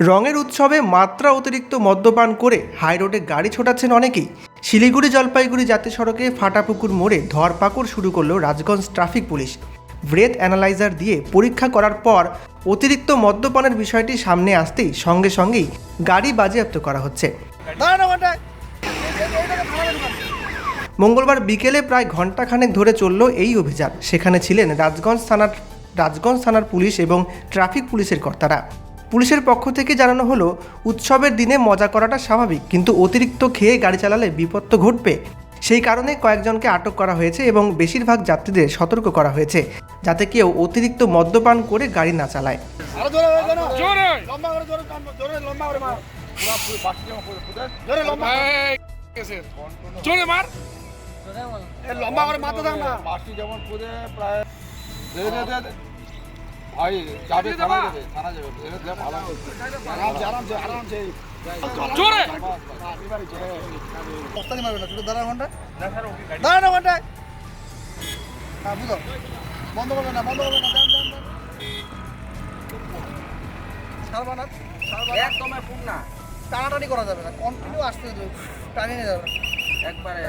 রঙের উৎসবে মাত্রা অতিরিক্ত মদ্যপান করে হাইরোডে গাড়ি ছোটাচ্ছেন অনেকেই। শিলিগুড়ি জলপাইগুড়ি জাতীয় সড়কে ফাটাপুকুর মোড়ে ধরপাকড় শুরু করল Rajganj traffic police. Breath analyser দিয়ে পরীক্ষা করার পর অতিরিক্ত মদ্যপানের বিষয়টি সামনে আসতেই সঙ্গে সঙ্গেই গাড়ি বাজেয়াপ্ত করা হচ্ছে। মঙ্গলবার বিকেলে প্রায় ঘণ্টাখানেক ধরে চলল এই অভিযান। সেখানে ছিলেন রাজগঞ্জ থানার রাজগঞ্জ থানার পুলিশ এবং ট্রাফিক পুলিশের কর্তারা। পুলিশের পক্ষ থেকে জানানো হলো উৎসবের দিনে মজা করাটা স্বাভাবিক কিন্তু অতিরিক্ত খেয়ে গাড়ি চালালে বিপদ তো ঘটবে। সেই কারণে কয়েকজনকে আটক করা হয়েছে এবং বেশিরভাগ যাত্রীদের সতর্ক করা হয়েছে যাতে কেউ অতিরিক্ত মদ্যপান করে গাড়ি না চালায়। আরও জোরে যেন জোরে! লম্বা করে জোরে টানবো, জোরে লম্বা করে মার। পুরা পুরো বাকি যেমন পুরো পুরো জোরে লম্বা এই, গেছে। জোরে মার। এ লম্বা করে মারতে থাক না। যেমন প্রায় দে দে দে দে। ভাই যাবে থানা যাবে থানা যাবে। এর দিয়ে ভালো। আরামসে আরামসে আরামসে। জোরে! বস্তানি মারবে না শুধু দাঁড়া ঘণ্টা দাঁড়া না ঘণ্টা হ্যাঁ বুঝো বন্ধ করবে না বন্ধ করবে না দেন দেন দেন। ছাড়বা না ছাড়বা একদমই ফুল না। টানাটানি করা যাবে না কন্টিনিউ আসতে হবে টানিয়ে যাবে একবারে।